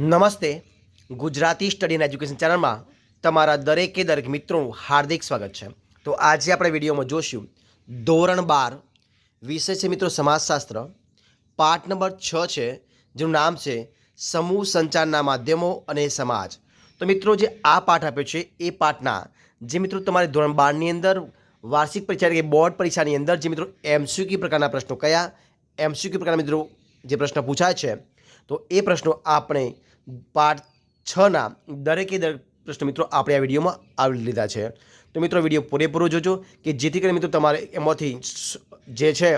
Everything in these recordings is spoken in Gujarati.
નમસ્તે. ગુજરાતી સ્ટડી એન્ડ એજ્યુકેશન ચેનલમાં તમારા દરેકે દરેક મિત્રોનું હાર્દિક સ્વાગત છે. તો આજે આપણે વિડીયોમાં જોશું ધોરણ બાર, વિષય છે મિત્રો સમાજશાસ્ત્ર. પાઠ નંબર છ છે, જેનું નામ છે સમૂહ સંચારના માધ્યમો અને સમાજ. તો મિત્રો જે આ પાઠ આપ્યો છે, એ પાઠના જે મિત્રો તમારે ધોરણ બારની અંદર, વાર્ષિક પરીક્ષા કે બોર્ડ પરીક્ષાની અંદર જે મિત્રો એમસીક્યુ પ્રકારના પ્રશ્નો કયા, એમસીક્યુ પ્રકારના મિત્રો જે પ્રશ્ન પૂછાય છે, તો એ પ્રશ્નો આપણે પાઠ છના દરેકે દરેક પ્રશ્ન મિત્રો આપણે આ વિડીયોમાં આવરી લીધા છે. તો મિત્રો વીડિયો પૂરેપૂરો જોજો કે જેથી કરીને મિત્રો તમારે એમાંથી જે છે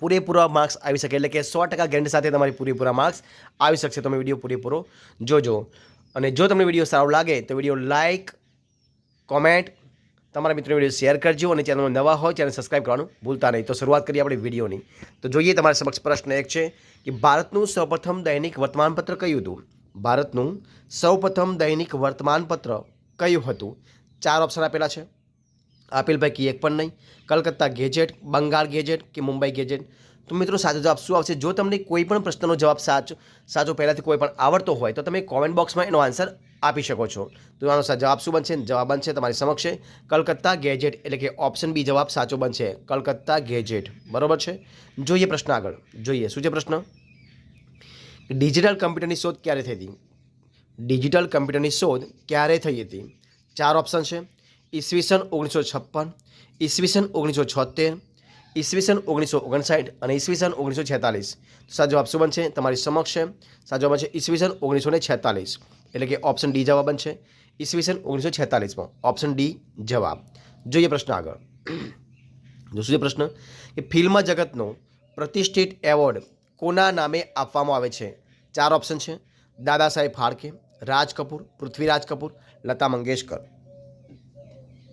પૂરેપૂરા માર્ક્સ આવી શકે. એટલે કે સો ટકા ગેરંટી સાથે તમારી પૂરેપૂરા માર્ક્સ આવી શકશે. તમે વીડિયો પૂરેપૂરો જોજો. અને જો તમને વીડિયો સારો લાગે તો વીડિયો લાઇક કોમેન્ટ તમારા મિત્રો વીડિયો શેર કરજો અને ચેનલ નવા હોય ચેનલ સબસ્ક્રાઈબ કરવાનું ભૂલતા નહીં. તો શરૂઆત કરીએ આપણે વિડીયોની. તો જોઈએ તમારા સમક્ષ પ્રશ્ન એક છે કે ભારતનું સૌપ્રથમ દૈનિક વર્તમાનપત્ર કયું હતું? ભારતનું સૌપ્રથમ દૈનિક વર્તમાનપત્ર કયું હતું? ચાર ઓપ્શન આપેલા છે. આપેલ પૈકી એક પણ નહીં. કલકત્તા ગેજેટ, બંગાળ ગેજેટ કે મુંબઈ ગેજેટ? તો મિત્રો સાચો જવાબ શું આવશે? જો તમને કોઈ પણ પ્રશ્નનો જવાબ સાચો સાચો પહેલાંથી કોઈ પણ આવડતો હોય તો તમે કોમેન્ટ બોક્સમાં એનો આન્સર આપી શકો છો. તો આનો જવાબ શું બનશે? જવાબ બનશે તમારી સમક્ષ કલકત્તા ગેજેટ, એટલે કે ઓપ્શન બી જવાબ સાચો બનશે. કલકત્તા ગેજેટ. બરોબર છે? જોઈએ પ્રશ્ન આગળ. જોઈએ. શું છે પ્રશ્ન? ડિજિટલ કમ્પ્યુટરની શોધ ક્યારે થઈ હતી? ડિજિટલ કમ્પ્યુટરની શોધ ક્યારે થઈ હતી? ચાર ઓપ્શન છે. ઈસવીસન ઓગણીસો છપ્પન, ઈસવીસન ઓગણીસો છોતેર ઈસવીસન ઓગણીસો ઓગણસાઠ અને ઈસવીસન ઓગણીસો છેતાલીસ. સાચો જવાબ શું બનશે? તમારી સમક્ષ સાચો જવાબ છે ઈસવીસન ઓગણીસો ને છેતાલીસ. એટલે કે ઓપ્શન ડી જવાબ બનશે. ઈસવીસન ઓગણીસો છેતાલીસમાં. ઓપ્શન ડી જવાબ. જોઈએ પ્રશ્ન આગળ. જો શું પ્રશ્ન? કે ફિલ્મ જગતનો પ્રતિષ્ઠિત એવોર્ડ કોના નામે આપવામાં આવે છે? ચાર ઓપ્શન છે. દાદા સાહેબ ફાળકે, રાજ કપૂર, પૃથ્વીરાજ કપૂર, લતા મંગેશકર.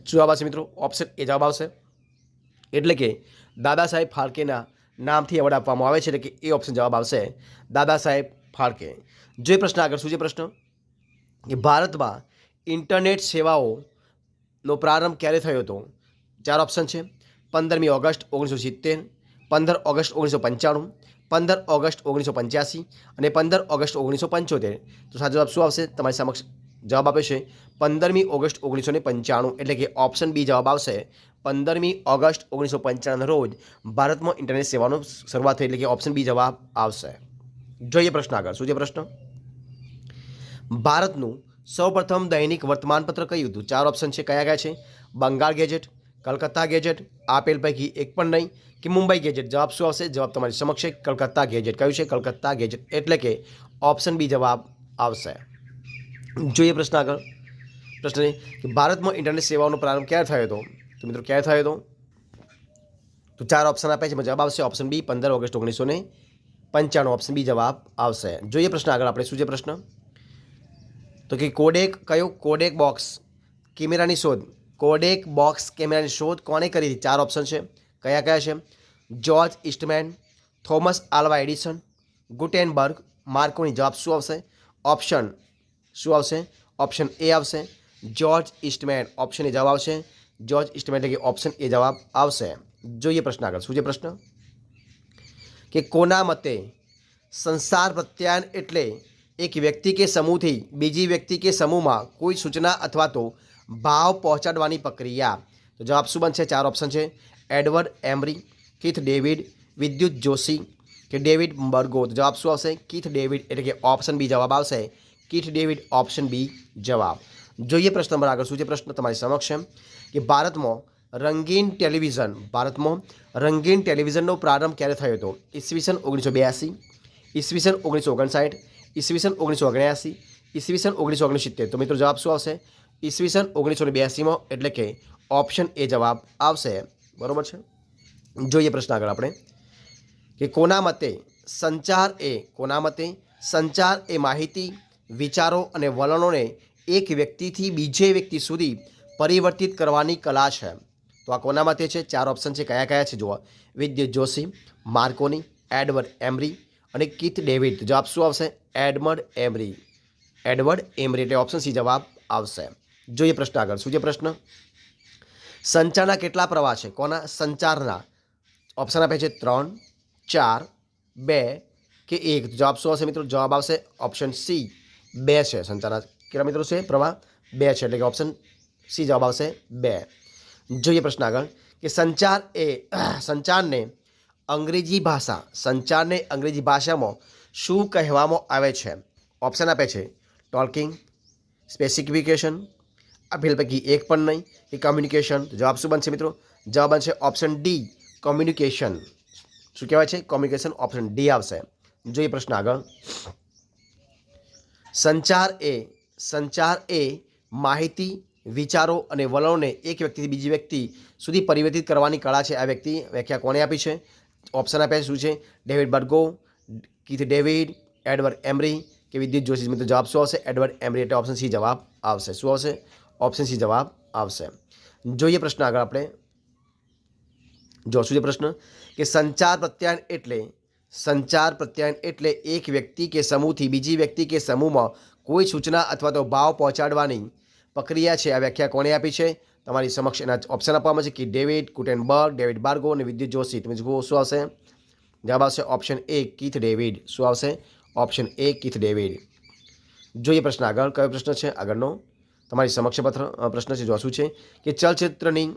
જવાબ આવશે મિત્રો? ઓપ્શન એ જવાબ આવશે. એટલે કે દાદા સાહેબ ફાળકેના નામથી એવોર્ડ આપવામાં આવે છે. એટલે કે એ ઓપ્શન જવાબ આવશે. દાદા સાહેબ ફાળકે. જોઈએ પ્રશ્ન આગળ. શું છે પ્રશ્ન? ભારતમાં ઇન્ટરનેટ સેવાઓનો પ્રારંભ ક્યારે થયો હતો? ચાર ઓપ્શન છે. પંદરમી ઓગસ્ટ ઓગણીસો સિત્તેર, પંદર ઓગસ્ટ ઓગણીસો પંચાણું, પંદર ઓગસ્ટ ઓગણીસો પંચ્યાસી અને પંદર ઓગસ્ટ ઓગણીસો પંચોતેર. તો સાચો જવાબ શું આવશે? તમારી સમક્ષ જવાબ આપે છે. પંદરમી ઓગસ્ટ ઓગણીસો ને પંચાણું એટલે કે ઓપ્શન બી જવાબ આવશે. પંદરમી ઓગસ્ટ ઓગણીસો પંચાણું રોજ ભારતમાં ઇન્ટરનેટ સેવાનો શરૂઆત થઈ એટલે કે ઓપ્શન બી જવાબ આવશે. જોઈએ પ્રશ્ન આગળ. શું છે પ્રશ્ન? ભારતનું સૌપ્રથમ દૈનિક વર્તમાનપત્ર કયું હતું ચાર ઓપ્શન છે, કયા કયા છે? બંગાળ ગેજેટ, કલકત્તા ગેજેટ, આપેલ પૈકી એક પણ નહીં. કે મુંબઈ ગેજેટ? જવાબ શું આવશે? જવાબ તમારી સમક્ષ છે, કલકત્તા ગેજેટ. કયું છે? કલકત્તા ગેજેટ. એટલે કે ઓપ્શન બી જવાબ આવશે. જોઈએ પ્રશ્ન આગળ. પ્રશ્ન કે ભારતમાં ઇન્ટરનેટ સેવાઓનો પ્રારંભ ક્યારે થયો હતો? તો મિત્રો, ક્યારે થયો હતો? તો ચાર ઓપ્શન આપે છે જવાબ આવશે ઓપ્શન બી પંદર ઓગસ્ટ ઓગણીસો ને પંચાણું. ઓપ્શન બી જવાબ આવશે. જોઈએ પ્રશ્ન આગળ, આપણે શું છે પ્રશ્ન? તો કે કોડેક કયો કોડેક બોક્સ કેમેરાની શોધ કોડેક બોક્સ કેમેરાની શોધ કોણે કરી હતી ચાર ઓપ્શન છે કયા કયા છે George Eastman Thomas Alva Edison Gutenberg Marconi જવાબ શું આવશે ઓપ્શન શું આવશે ઓપ્શન એ આવશે જ્યોર્જ ઇસ્ટમેન ઓપ્શન એ જવાબ આવશે જ્યોર્જ ઇસ્ટમેન એટલે કે ઓપ્શન એ જવાબ આવશે જોઈએ પ્રશ્ન આગળ શું છે પ્રશ્ન કે કોના મતે સંસાર પ્રત્યાયન એટલે એક વ્યક્તિ કે સમૂહથી બીજી વ્યક્તિ કે સમૂહમાં કોઈ સૂચના અથવા તો ભાવ પહોંચાડવાની પ્રક્રિયા. તો જવાબ શું બનશે? ચાર ઓપ્શન છે. એડવર્ડ એમરી, કીથ ડેવિડ, વિદ્યુત જોશી કે ડેવિડ બર્ગો. તો જવાબ શું આવશે? કીથ ડેવિડ એટલે કે ઓપ્શન બી જવાબ આવશે. કીથ ડેવિડ ઓપ્શન બી જવાબ. જોઈએ પ્રશ્ન નંબર આગળ. શું છે પ્રશ્ન? તમારી સમક્ષ કે ભારતમાં રંગીન ટેલિવિઝન, ભારતમાં રંગીન ટેલિવિઝનનો પ્રારંભ ક્યારે થયો હતો? ઈસવીસન ઓગણીસો બ્યાસી, ઈસવીસન ઓગણીસો ઓગણસાઠ ઈસવીસન ઓગણીસો ઓગણ્યાસી ઈસવીસન ઓગણીસો ઓગણસિત્તેર તો મિત્રો જવાબ શું આવશે? ઈસવીસન ઓગણીસો ને બ્યાસીમાં એટલે કે ઓપ્શન એ જવાબ આવશે. બરાબર છે? જોઈએ પ્રશ્ન આગળ આપણે. કે કોના મતે સંચાર એ, કોના મતે સંચાર એ માહિતી, વિચારો અને વલણોને એક વ્યક્તિથી બીજે વ્યક્તિ સુધી પરિવર્તિત કરવાની કલા છે? તો આ કોના મતે છે? ચાર ઓપ્શન છે. કયા કયા છે? જુઓ. Vidyut Joshi, Marconi, Edward Emery અને કીથ ડેવિડ, જવાબ શું આવશે? Edward Emery. એડવર્ડ એમરી એટલે ઓપ્શન સી જવાબ આવશે. જોઈએ પ્રશ્ન આગળ, શું છે પ્રશ્ન? સંચારના કેટલા પ્રવાહ છે? કોના? સંચારના. ઓપ્શન આપે છે ત્રણ, ચાર, બે કે એક. જવાબ શું આવશે મિત્રો? જવાબ આવશે ઓપ્શન સી. બે છે. સંચારના કેટલા મિત્રો છે? પ્રવાહ બે છે. એટલે કે ઓપ્શન સી જવાબ આવશે બે. જોઈએ પ્રશ્ન આગળ કે સંચાર એ, સંચારને અંગ્રેજી ભાષા, સંચારને અંગ્રેજી ભાષામાં શું કહેવામાં આવે છે? ઓપ્શન આપે છે ટોલ્કિંગ સ્પેસિફિકેશન આપેલ પૈકી એક પણ નહીં કે કોમ્યુનિકેશન જવાબ શું બનશે મિત્રો? જવાબ બનશે ઓપ્શન ડી કોમ્યુનિકેશન શું કહેવાય છે? કોમ્યુનિકેશન ઓપ્શન ડી આવશે. જોઈએ પ્રશ્ન આગળ. સંચાર એ સંચાર એ માહિતી, વિચારો અને વલણોને એક વ્યક્તિથી બીજી વ્યક્તિ સુધી પરિવર્તિત કરવાની કળા છે. આ વ્યક્તિ વ્યાખ્યા કોણે આપી છે? ઓપ્શન આપ્યા છે શું છે? David Burgo Keith David Edward Emery કે વિદ્યુત જોશી મિત્રો જવાબ શું આવશે? એડવર્ડ એમરી એટલે ઓપ્શન સી જવાબ આવશે. શું આવશે? ઓપ્શન સી જવાબ આવશે. જોઈએ પ્રશ્ન આગળ આપણે. જોશું છે પ્રશ્ન. કે સંચાર પ્રત્યાયન એટલે, સંચાર પ્રત્યાયન એટલે એક વ્યક્તિ કે સમૂહથી બીજી વ્યક્તિ કે સમૂહમાં કોઈ સૂચના અથવા તો ભાવ પહોંચાડવાની પ્રક્રિયા છે. આ વ્યાખ્યા કોણે આપી છે? તમારી સમક્ષ એના ઓપ્શન આપવામાં છે કે ડેવિડ કુટેનબર્ગ ડેવિડ બાર્ગો અને વિદ્યુત જોશી. તમે જુઓ શું આવશે? જવાબ આવશે ઓપ્શન એ કીથ ડેવિડ શું આવશે? ઓપ્શન એ કીથ ડેવિડ જોઈએ પ્રશ્ન આગળ. કયો પ્રશ્ન છે? આગળનો. તમારી સમક્ષ પત્ર પ્રશ્ન છે. જો શું છે? કે ચલચિત્રની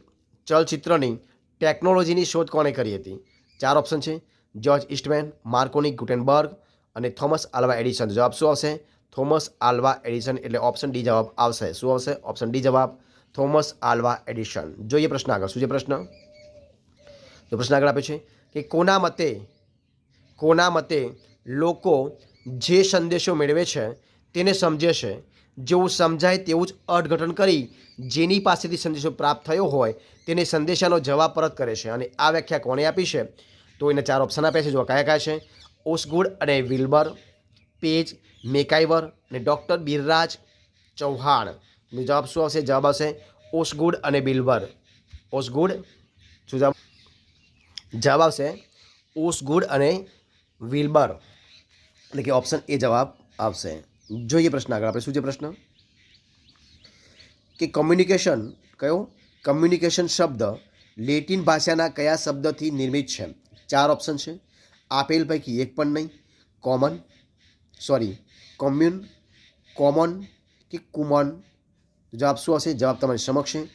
ચલચિત્રની ટેકનોલોજીની શોધ કોણે કરી હતી? ચાર ઓપ્શન છે. જ્યોર્જ ઇસ્ટમેન માર્કોની ગુટેનબર્ગ અને થોમસ આલ્વા એડિસન જવાબ શું આવશે? થોમસ આલ્વા એડિસન એટલે ઓપ્શન ડી જવાબ આવશે. શું આવશે? ઓપ્શન ડી જવાબ થોમસ આલ્વા એડિશન. જોઈએ પ્રશ્ન આગળ. શું છે પ્રશ્ન? તો પ્રશ્ન આગળ આપે છે કે કોના મતે કોના મતે લોકો જે સંદેશો મેળવે છે તેને સમજે છે? જેવું સમજાય તેવું જ અર્થઘટન કરી જેની પાસેથી સંદેશો પ્રાપ્ત થયો હોય તેને સંદેશાનો જવાબ પરત કરે છે. અને આ વ્યાખ્યા કોણે આપી છે? તો એને ચાર ઓપ્શન આપ્યા છે. જો કયા કયા છે? ઓસગુડ અને વિલ્બર, પેજ, મેકાઈવર અને ડૉક્ટર બિરરાજ ચૌહાણ. એનો જવાબ શું આવશે જવાબ આવશે ઓસગુડ અને બિલ્બર ઓસગુડ શું જવાબ જવાબ આવશે ઓસગુડ અને વિલ્બર એટલે કે ઓપ્શન એ જવાબ આવશે જોઈએ પ્રશ્ન આગળ આપણે શું છે પ્રશ્ન કે કોમ્યુનિકેશન કયો કમ્યુનિકેશન શબ્દ લેટિન ભાષાના કયા શબ્દથી નિર્મિત છે ચાર ઓપ્શન છે આપેલ પૈકી એક પણ નહીં કોમન સોરી કોમ્યુન કોમન કે કુમન જવાબ શું હશે જવાબ તમારી સમક્ષ છે.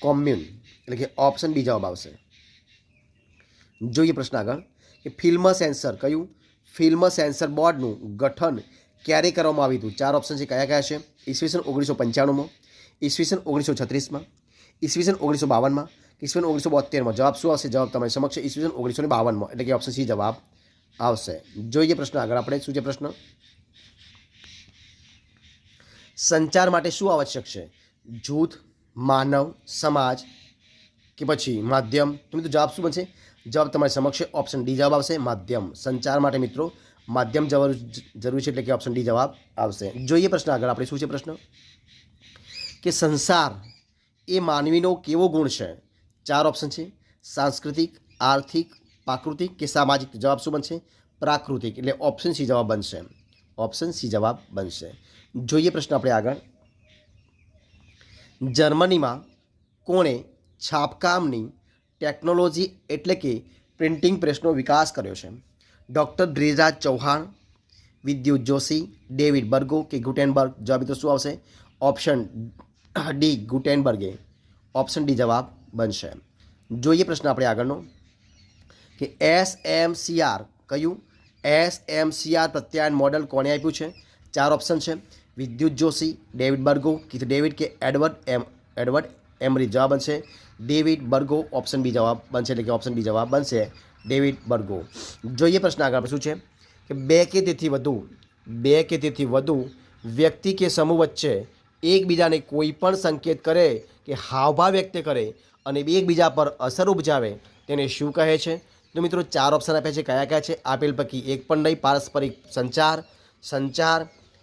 કોમ્યુન એટલે કે ઓપ્શન બી જવાબ આવશે. જોઈએ પ્રશ્ન આગળ. કે ફિલ્મ સેન્સર કયું? ફિલ્મ સેન્સર બોર્ડનું ગઠન ક્યારે કરવામાં આવ્યું હતું? ચાર ઓપ્શન છે. કયા કયા છે? ઈસવીસન ઓગણીસો પંચાણુંમાં, ઈસવીસન ઓગણીસો છત્રીસમાં, ઈસવીસન ઓગણીસો બાવનમાં, ઈસવીસન ઓગણીસો બોતેરમાં જવાબ શું આવશે? જવાબ તમારી સમક્ષ ઈસવીસન ઓગણીસો ને બાવનમાં. એટલે કે ઓપ્શન સી જવાબ આવશે. જોઈએ પ્રશ્ન આગળ આપણે. શું છે પ્રશ્ન? સંચાર માટે શું આવશ્યક છે? જૂથ, માનવ, સમાજ કે પછી માધ્યમ? તો જવાબ શું બનશે? જવાબ તમારી સમક્ષ ઓપ્શન ડી જવાબ આવશે, માધ્યમ. સંચાર માટે મિત્રો, માધ્યમ જવાનું જરૂરી છે એટલે કે ઓપ્શન ડી જવાબ આવશે. જોઈએ પ્રશ્ન આગળ, આપણે શું છે પ્રશ્ન? કે સંસાર એ માનવીનો કેવો ગુણ છે? ચાર ઓપ્શન છે. સાંસ્કૃતિક, આર્થિક, પ્રાકૃતિક કે સામાજિક? જવાબ શું બનશે? પ્રાકૃતિક. એટલે ઓપ્શન સી જવાબ બનશે. ઓપ્શન સી જવાબ બનશે. જોઈએ પ્રશ્ન આપણે આગળ. જર્મનીમાં કોણે છાપકામની ટેકનોલોજી એટલે કે પ્રિન્ટિંગ પ્રેસનો વિકાસ કર્યો છે? ડૉક્ટર ડ્રેઝા ચૌહાણ, વિદ્યુત જોશી, ડેવિડ બર્ગો કે ગુટેનબર્ગ? જવાબ તો શું આવશે? ઓપ્શન ડી, ગુટેનબર્ગે. ઓપ્શન ડી જવાબ બનશે. જોઈએ પ્રશ્ન આપણે આગળનો. કે એસ એમ સી આર કયું? એસ એમ સી આર પ્રત્યાયન મોડલ કોણે આપ્યું છે? ચાર ઓપ્શન છે. વિદ્યુત જોશી, ડેવિડ બર્ગો કે ડેવિડ કે એડવર્ડ એમ, એડવર્ડ એમરી જવાબ બનશે. ડેવિડ બર્ગો ઓપ્શન બી જવાબ બનશે એટલે કે ઓપ્શન બી જવાબ બનશે. David Berlo. જોઈએ પ્રશ્ન આગળ શું છે? કે બે કે તેથી વધુ, બે કે તેથી વધુ વ્યક્તિ કે સમૂહ વચ્ચે એકબીજાને કોઈ પણ સંકેત કરે કે હાવભાવ વ્યક્ત કરે અને એકબીજા પર અસર ઉપજાવે તેને શું કહે છે? તો મિત્રો ચાર ઓપ્શન આપ્યા છે. કયા કયા છે? આપેલ પૈકી એક પણ નહીં, પારસ્પરિક સંચાર સંચાર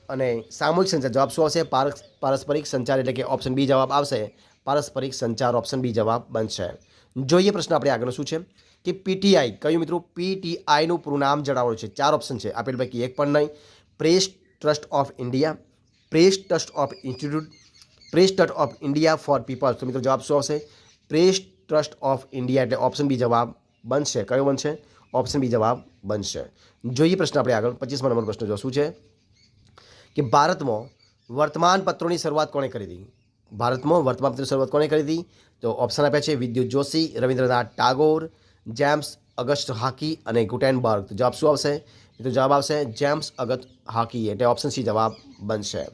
અને સામૂહિક સંચાર. જવાબ શું આવશે? પારસ પારસ્પરિક સંચાર એટલે કે ઓપ્શન બી જવાબ આવશે. પારસ્પરિક સંચાર ઓપ્શન બી જવાબ બનશે. જોઈએ પ્રશ્ન આપણે આગળનો શું છે? કે પીટીઆઈ કયું મિત્રો? પીટીઆઈનું પૂરું નામ જણાવવાનું છે. ચાર ઓપ્શન છે. આપેલ પૈકી એક પણ નહીં. Press trust of India press trust of institute press trust of India for people તો મિત્રો જવાબ શું આવશે? પ્રેસ ટ્રસ્ટ ઓફ ઇન્ડિયા એટલે ઓપ્શન બી જવાબ બનશે. કયો બનશે? ઓપ્શન બી જવાબ બનશે. જોઈએ પ્રશ્ન આપણે આગળ. પચીસમાં નંબર પ્રશ્ન જો શું છે? કે ભારતમાં વર્તમાનપત્રોની શરૂઆત કોણે કરી હતી? ભારતમાં વર્તમાનપત્રોની શરૂઆત કોણે કરી હતી? તો ઓપ્શન આપ્યા છે Vidyut Joshi, Rabindranath Tagore, James August Hicky અને ગુટેનબર્ગ. તો જવાબ શું આવશે? તો જવાબ આવશે જેમ્સ અગસ્ટ હાકી એટલે ઓપ્શન સી જવાબ બનશે.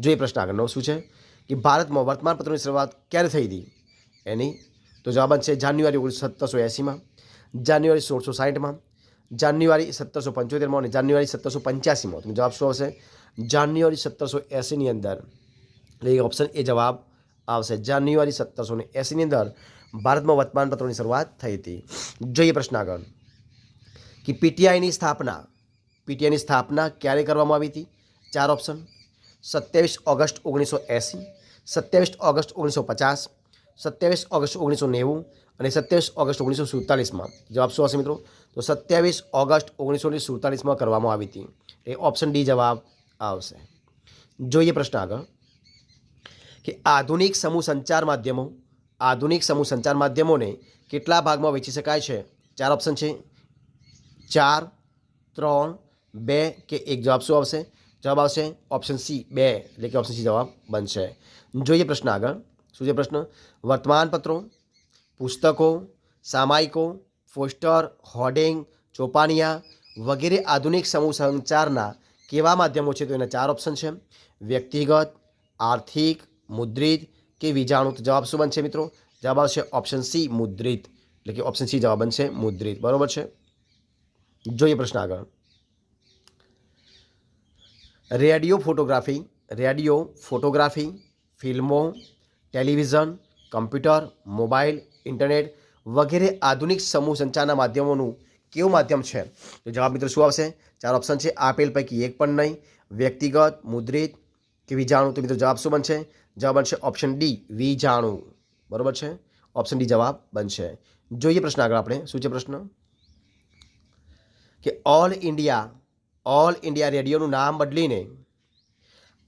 જોઈએ પ્રશ્ન આગળનો. શું છે? કે ભારતમાં વર્તમાનપત્રોની શરૂઆત ક્યારે થઈ હતી? એની તો જવાબ છે જાન્યુઆરી ઓગણીસો સત્તરસો એંસીમાં જાન્યુઆરી સોળસો સાઠમાં જાન્યુઆરી સત્તરસો પંચોતેરમાં અને જાન્યુઆરી સત્તરસો પંચ્યાસીમાં તો જવાબ શું આવશે જાન્યુઆરી સત્તરસો એંસીની અંદર એટલે એ ઓપ્શન એ જવાબ આવશે જાન્યુઆરી સત્તરસો ને એંસીની અંદર ભારતમાં વર્તમાનપત્રોની શરૂઆત થઈ હતી જોઈએ પ્રશ્ન આગળ કે પીટીઆઈની સ્થાપના પીટીઆઈની સ્થાપના ક્યારે કરવામાં આવી હતી ચાર ઓપ્શન સત્યાવીસ ઓગસ્ટ ઓગણીસો એંસી સત્યાવીસ ઓગસ્ટ ઓગણીસો પચાસ સત્યાવીસ ઓગસ્ટ ઓગણીસો નેવું અને સત્યાવીસ ઓગસ્ટ ઓગણીસો સુડતાલીસમાં. જવાબ શું હશે મિત્રો? તો સત્યાવીસ ઓગસ્ટ ઓગણીસો સુડતાલીસમાં કરવામાં આવી હતી. એ ઓપ્શન ડી જવાબ આવશે. જોઈએ પ્રશ્ન આગળ. કે આધુનિક સમૂહ સંચાર માધ્યમો, આધુનિક સમૂહ સંચાર માધ્યમોને કેટલા ભાગમાં વેચી શકાય છે? ચાર ઓપ્શન છે. ચાર, ત્રણ, બે કે એક. જવાબ શું આવશે? જવાબ આવશે ઓપ્શન સી બે. એટલે કે ઓપ્શન સી જવાબ બનશે. જોઈએ પ્રશ્ન આગળ. શું છે પ્રશ્ન? વર્તમાનપત્રો, પુસ્તકો, સામાયિકો, પોસ્ટર, હોર્ડિંગ, ચોપાનિયા વગેરે આધુનિક સમૂહ સંચારના કેવા માધ્યમો છે? તો એના ચાર ઓપ્શન છે. વ્યક્તિગત, આર્થિક, મુદ્રિત કે વિજાણુ તો જવાબ શું બનશે મિત્રો? જવાબ આવશે ઓપ્શન સી મુદ્રિત. એટલે કે ઓપ્શન સી જવાબ બનશે મુદ્રિત. બરાબર છે? જોઈએ પ્રશ્ન આગળ. રેડિયો ફોટોગ્રાફી રેડિયો ફોટોગ્રાફી, ફિલ્મો ટેલિવિઝન, કમ્પ્યુટર, મોબાઈલ, ઇન્ટરનેટ વગેરે આધુનિક સમૂહ સંચારના માધ્યમોનું કેવું માધ્યમ છે? તો જવાબ મિત્રો શું આવશે? ચાર ઓપ્શન છે. આપેલ પૈકી એક પણ નહીં. વ્યક્તિગત, મુદ્રિત કે વિજાણુ? તો મિત્રો જવાબ શું બનશે? જવાબ બનશે ઓપ્શન ડી વિજાણુ. બરાબર છે? ઓપ્શન ડી જવાબ બનશે. જોઈએ પ્રશ્ન આગળ આપણે. શું છે પ્રશ્ન? કે ઓલ ઇન્ડિયા ઓલ ઇન્ડિયા રેડિયોનું નામ બદલીને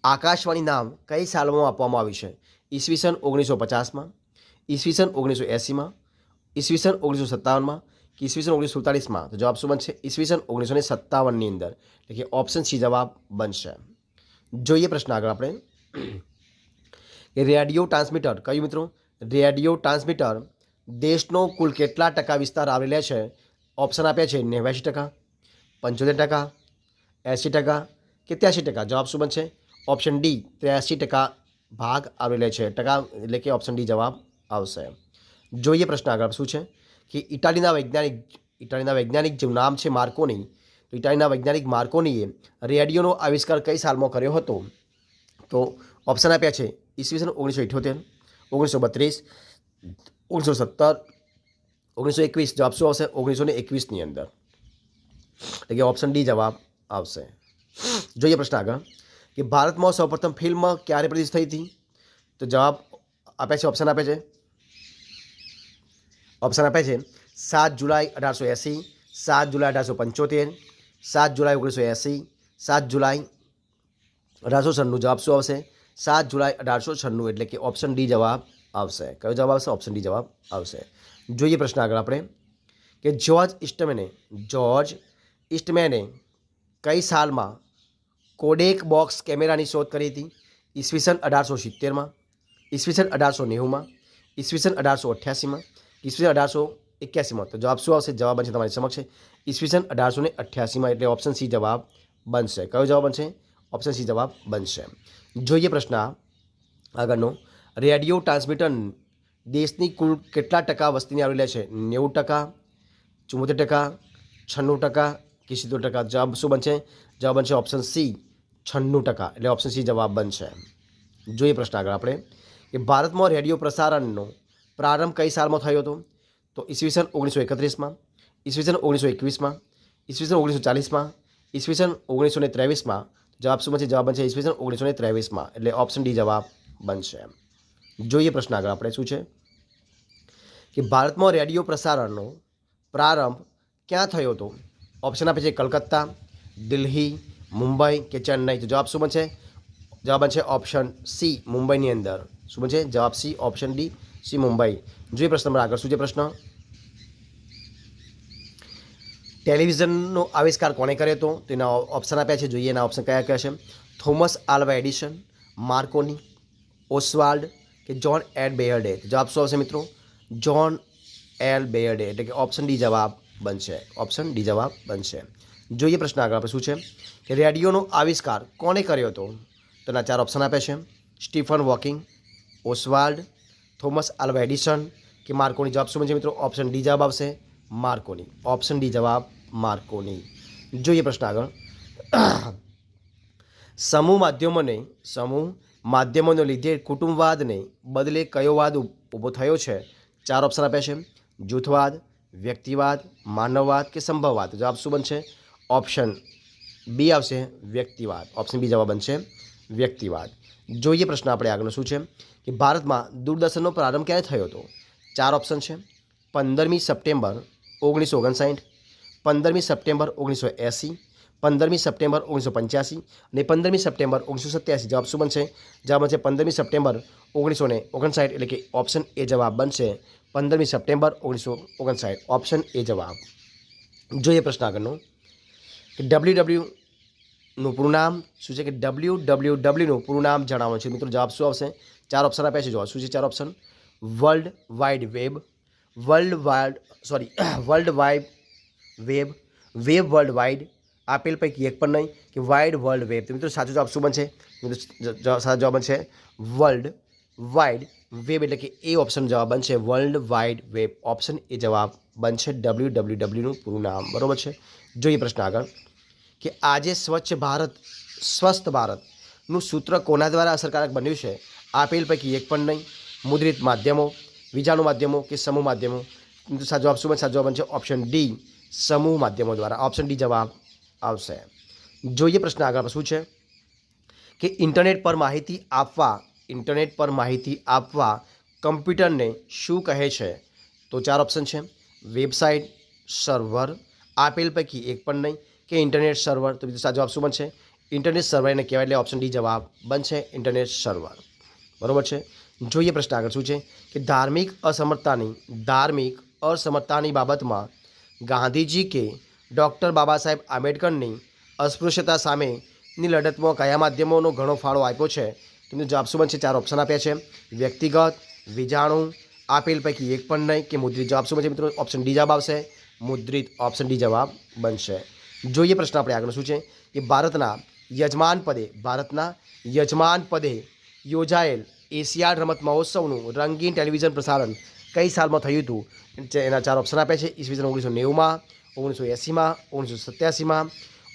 આકાશવાણી નામ કઈ સાલમાં આપવામાં આવ્યું છે? ઈસવીસન ઓગણીસો પચાસમાં, ઈસવીસન ઓગણીસો એંસીમાં, ઈસવીસન ઓગણીસો સત્તાવનમાં કે ઈસવીસન ઓગણીસો સુડતાલીસમાં. તો જવાબ શું બનશે? ઈસવીસન ઓગણીસો ને સત્તાવનની અંદર. એટલે કે ઓપ્શન સી જવાબ બનશે. જોઈએ પ્રશ્ન આગળ આપણે. કે રેડિયો ટ્રાન્સમીટર, કયું મિત્રો? રેડિયો ટ્રાન્સમીટર દેશનો કુલ કેટલા ટકા વિસ્તાર આવરી છે? ઓપ્શન આપ્યા છે નેવ્યાસી ટકા, પંચોતેર ટકા, એંસી ટકા કે ત્યાંસી ટકા? જવાબ શું બનશે? ઓપ્શન ડી ત્ર્યાસી ટકા ભાગ આવેલા છે. ટકા એટલે કે ઓપ્શન ડી જવાબ આવશે. જોઈએ પ્રશ્ન આગળ. શું છે? કે ઇટાલીના વૈજ્ઞાનિક ઇટાલીના વૈજ્ઞાનિક જે નામ છે માર્કોની. તો ઇટાલીના વૈજ્ઞાનિક માર્કોનીએ રેડિયોનો આવિષ્કાર કઈ સાલમાં કર્યો હતો? તો ઓપ્શન આપ્યા છે ઈસવીસન ઓગણીસો ઇઠ્યોતેર, ઓગણીસો બત્રીસ, ઓગણીસો સત્તર, ઓગણીસો એકવીસ. જવાબ શું આવશે? ઓગણીસો ને એકવીસની અંદર. એટલે કે ઓપ્શન ડી જવાબ આવશે. જોઈએ પ્રશ્ન આગળ. કે ભારતમાં સૌપ્રથમ ફિલ્મ ક્યારે પ્રતિષ્ઠ થઈ હતી? તો જવાબ આપે છે ઓપ્શન આપે છે. ઓપ્શન આપે છે, સાત જુલાઈ અઢારસો એંસી, સાત જુલાઈ અઢારસો પંચોતેર, સાત જુલાઈ ઓગણીસો એંસી, સાત જુલાઈ અઢારસો છન્નું જવાબ શું આવશે? સાત જુલાઈ અઢારસો છન્નું એટલે કે ઓપ્શન ડી જવાબ આવશે. કયો જવાબ આવશે? ઓપ્શન ડી જવાબ આવશે. જોઈએ પ્રશ્ન આગળ આપણે કે જ્યોર્જ ઇસ્ટમેને જ્યોર્જ ઇસ્ટમેને કઈ સાલમાં કોડેક બોક્સ કેમેરાની શોધ કરી હતી ઈસવીસન અઢારસો સિત્તેરમાં, ઈસવીસન અઢારસો નેવુંમાં, ઈસવીસન અઢારસો અઠ્યાસીમાં, ઈસવીસન અઢારસો એક્યાસીમાં. તો જવાબ શું આવશે? જવાબ બનશે તમારી સમક્ષ. ઈસવીસન અઢારસો ને અઠ્યાસીમાં એટલે ઓપ્શન સી જવાબ બનશે. કયો જવાબ બનશે? ઓપ્શન સી જવાબ બનશે. જોઈએ પ્રશ્ન આગળનો. રેડિયો ટ્રાન્સમીટર દેશની કુલ કેટલા ટકા વસ્તીને લે છે? નેવું ટકા ચુમ્મોતેર ટકા, છન્નું ટકા કે સિત્તેર ટકા? જવાબ શું બનશે? જવાબ બનશે ઓપ્શન સી છન્નું ટકા, એટલે ઓપ્શન સી જવાબ બનશે. જોઈએ પ્રશ્ન આગળ આપણે, કે ભારતમાં રેડિયો પ્રસારણનો પ્રારંભ કઈ સાલમાં થયો હતો? તો ઈસવીસન ઓગણીસો એકત્રીસમાં, ઈસવીસન ઓગણીસો એકવીસમાં, ઈસવીસન ઓગણીસો ચાલીસમાં, ઈસવીસન ઓગણીસો ને ત્રેવીસમાં જવાબ શું બનશે? જવાબ બનશે ઈસવીસન ઓગણીસો ને ત્રેવીસમાં, એટલે ઓપ્શન ડી જવાબ બનશે. જોઈએ પ્રશ્ન આગળ આપણે શું છે? કે ભારતમાં રેડિયો પ્રસારણનો પ્રારંભ ક્યાં થયો હતો? ઓપ્શન આપે છે કલકત્તા, દિલ્હી મુંબઈ કે ચેન્નઈ? તો જવાબ શું બનશે? જવાબ બનશે ઓપ્શન સી મુંબઈની અંદર. શું બનશે? જવાબ C option D C Mumbai. જોઈએ પ્રશ્ન નંબર આગળ શું છે પ્રશ્ન? ટેલિવિઝનનો આવિષ્કાર કોણે કર્યો હતો? તો એના ઓપ્શન આપ્યા છે. જોઈએ એના ઓપ્શન કયા કયા છે. Thomas Alva Edison, Marconi, Oswald કે જ્હોન એડ બેયર્ડે? જવાબ શું આવશે મિત્રો? જ્હોન એલ બેયર્ડે. એટલે કે ઓપ્શન ડી જવાબ બનશે. ઓપ્શન ડી જવાબ બનશે. જોઈએ પ્રશ્ન આગળ આપણે શું છે? કે રેડિયોનો આવિષ્કાર કોણે કર્યો હતો? તો એના ચાર ઓપ્શન આપ્યા છે. Stephen Hawking, Oswald, Thomas Alva Edison કે માર્કોની જવાબ શું છે મિત્રો? ઓપ્શન ડી જવાબ આવશે માર્કોની. ઓપ્શન ડી જવાબ માર્કોની. જોઈએ પ્રશ્ન આગળ. સમૂહ માધ્યમોને સમૂહ માધ્યમોને લીધે કુટુંબવાદને બદલે કયો વાદ ઊભો થયો છે? ચાર ઓપ્શન આપ્યા છે. જૂથવાદ, વ્યક્તિવાદ, માનવવાદ કે સંભવવાદ? જવાબ શું બનશે? ઓપ્શન બી આવશે વ્યક્તિવાદ. ઓપ્શન બી જવાબ બનશે વ્યક્તિવાદ. જોઈએ પ્રશ્ન આપણે આગળનો શું છે કે ભારતમાં દૂરદર્શનનો પ્રારંભ ક્યારે થયો હતો? ચાર ઓપ્શન છે. પંદરમી સપ્ટેમ્બર ઓગણીસો ઓગણસાઠ પંદરમી સપ્ટેમ્બર ઓગણીસો એંસી પંદરમી સપ્ટેમ્બર ઓગણીસો પંચ્યાસી અને પંદરમી સપ્ટેમ્બર ઓગણીસો સત્યાસી જવાબ શું બનશે? જવાબ બનશે પંદરમી સપ્ટેમ્બર ઓગણીસો ને ઓગણસાઠ. એટલે કે ઓપ્શન એ જવાબ બનશે પંદરમી સપ્ટેમ્બર ઓગણીસો ઓગણસાઠ ઓપ્શન એ જવાબ. જોઈએ પ્રશ્ન આગળનો. કે ડબલ્યુ ડબલ્યુનું પૂરું નામ શું છે? કે ડબલ્યુ ડબલ્યુ ડબલ્યુનું પૂરું નામ જણાવવાનું છે. મિત્રો, જવાબ શું આવશે? ચાર ઓપ્શન આપ્યા છે. જોવા શું છે? ચાર option world wide web world wide sorry world wide web web world wide આપેલ પૈકી એક પણ નહીં, કે વાઇડ વર્લ્ડ વેબ તો મિત્રો, સાચો જવાબ શું બનશે? મિત્રો સાચો જવાબ બનશે વર્લ્ડ વાઇડ વેબ એટલે કે એ ઓપ્શન જવાબ બનશે. World wide web option A જવાબ બનશે ડબલ્યુ ડબલ્યુ ડબલ્યુનું પૂરું નામ. બરોબર છે? જોઈએ પ્રશ્ન આગળ. કે આજે સ્વચ્છ ભારત, સ્વસ્થ ભારતનું સૂત્ર કોના દ્વારા અસરકારક બન્યું છે? આપેલ પૈકી એક પણ નહીં. મુદ્રિત માધ્યમો, વિજાણુ માધ્યમો કે સમૂહ માધ્યમો? સાચો જવાબ શું બનશે? સાચો જવાબ બનશે ઓપ્શન ડી સમૂહ માધ્યમો દ્વારા. ઓપ્શન ડી જવાબ આવશે. જોઈએ પ્રશ્ન આગળ શું છે? કે ઇન્ટરનેટ પર માહિતી આપવા ઇન્ટરનેટ પર માહિતી આપવા કમ્પ્યુટરને શું કહે છે? તો ચાર ઓપ્શન છે. વેબસાઇટ સર્વર આપેલ પૈકી એક પણ નહીં. કે ઇન્ટરનેટ સર્વર તો બીજો સાચો જવાબ શું બનશે. ઇન્ટરનેટ સર્વર એને કહેવાય એટલે ઓપ્શન ડી જવાબ બનશે ઇન્ટરનેટ સર્વર બરાબર છે? જોઈએ પ્રશ્ન આગળ શું છે? કે ધાર્મિક અસમર્થતાની ધાર્મિક અસમર્થતાની બાબતમાં ગાંધીજી કે ડૉક્ટર બાબા સાહેબ આંબેડકરની અસ્પૃશ્યતા સામેની લડતમાં કયા માધ્યમોનો ઘણો ફાળો આપ્યો છે. તેનો જવાબ શું બનશે? ચાર ઓપ્શન આપ્યા છે. વ્યક્તિગત, વિજાણુ, આપેલ પૈકી એક પણ નહીં કે મુદ્રિત જવાબ શું બનશે મિત્રો? ઓપ્શન ડી જવાબ આવશે. મુદ્રિત ઓપ્શન ડી જવાબ બનશે. જોઈએ પ્રશ્ન આપણે આગળ શું છે? કે ભારતના યજમાન પદે, ભારતના યજમાન પદે યોજાયેલ એશિયાડ રમત મહોત્સવનું રંગીન ટેલિવિઝન પ્રસારણ કઈ સાલમાં થયું હતું? એના ચાર ઓપ્શન આપ્યા છે. ઈસવીસન, ઓગણીસો નેવુંમાં, ઓગણીસો એંસીમાં, ઓગણીસો સત્યાસીમાં,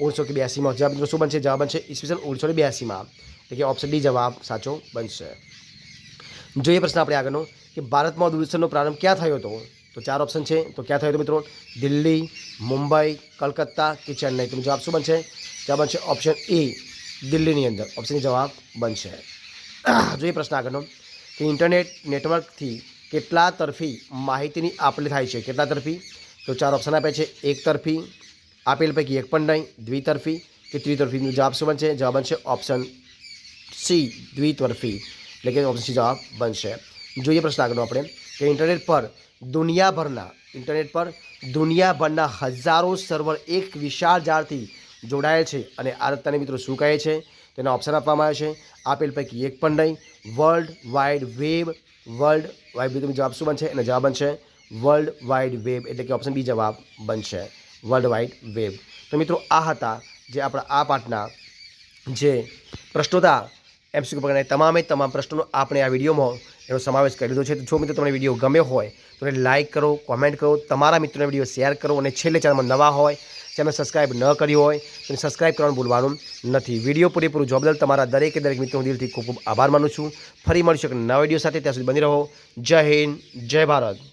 ઓગણીસો કે બ્યાસીમાં જવાબ મિત્રો શું બનશે? જવાબ બનશે ઈસવીસન, ઓગણીસો બ્યાસીમાં એટલે કે ઓપ્શન ડી જવાબ સાચો બનશે જોઈએ પ્રશ્ન આપણે આગળનો કે ભારતમાં દૂરદર્શનનો પ્રારંભ ક્યાં થયો હતો તો ચાર ઓપ્શન છે તો ક્યાં થયો હતો મિત્રો દિલ્હી મુંબઈ કલકત્તા કે ચેન્નઈ તો જવાબ શું બનશે જવાબ બનશે ઓપ્શન એ દિલ્હીની અંદર ઓપ્શન જવાબ બનશે જોઈએ પ્રશ્ન આગળનો કે ઇન્ટરનેટ નેટવર્કથી કેટલા તરફી માહિતીની આપલે થાય છે કેટલા તરફી તો ચાર ઓપ્શન આપ્યા છે એક તરફી આપેલ પૈકી એક પણ નહીં દ્વિતરફી કે ત્રિતરફી જવાબ શું બનશે જવાબ બનશે ઓપ્શન સી દ્વિતરફી, એટલે કે ઓપ્શન સી જવાબ બનશે. જોઈએ પ્રશ્ન આગળનો આપણે, કે ઇન્ટરનેટ પર દુનિયાભરના ઇન્ટરનેટ પર દુનિયાભરના હજારો સર્વર એક વિશાળ જાળથી જોડાયેલ છે. અને આ રસ્તાને મિત્રો શું કહે છે? તેના ઓપ્શન આપવામાં આવે છે. આપેલ પૈકી એક પણ નહીં. World wide web world wide B જવાબ શું બનશે? એનો જવાબ બનશે વર્લ્ડ વાઇડ વેબ એટલે કે ઓપ્શન બી જવાબ બનશે. વર્લ્ડ વાઇડ વેબ તો મિત્રો આ હતા જે આપણા આ પાઠના જે પ્રશ્નો હતા એમસીક્યુ પ્રકારના તમામે તમામ પ્રશ્નોનો આપણે આ વિડીયોમાં એનો સમાવેશ કરી દીધો છે. તો જો મિત્રો તમને વીડિયો ગમ્યો હોય, તો એને લાઇક કરો, કોમેન્ટ કરો, તમારા મિત્રોને વીડિયો શેર કરો અને છેલ્લે ચેનલમાં નવા હોય ચેનલ સબસ્ક્રાઇબ ન કરી હોય તો સબસ્ક્રાઇબ કરવાનું ભૂલવાનું નથી. વીડિયો પૂરેપૂરું જોવા બદલ તમારા દરેકે દરેક મિત્રો દિલથી ખૂબ ખૂબ આભાર માનું છું. ફરી મળીશું એક નવા વીડિયો સાથે. ત્યાં સુધી બની રહો. જય હિન્દ, જય ભારત.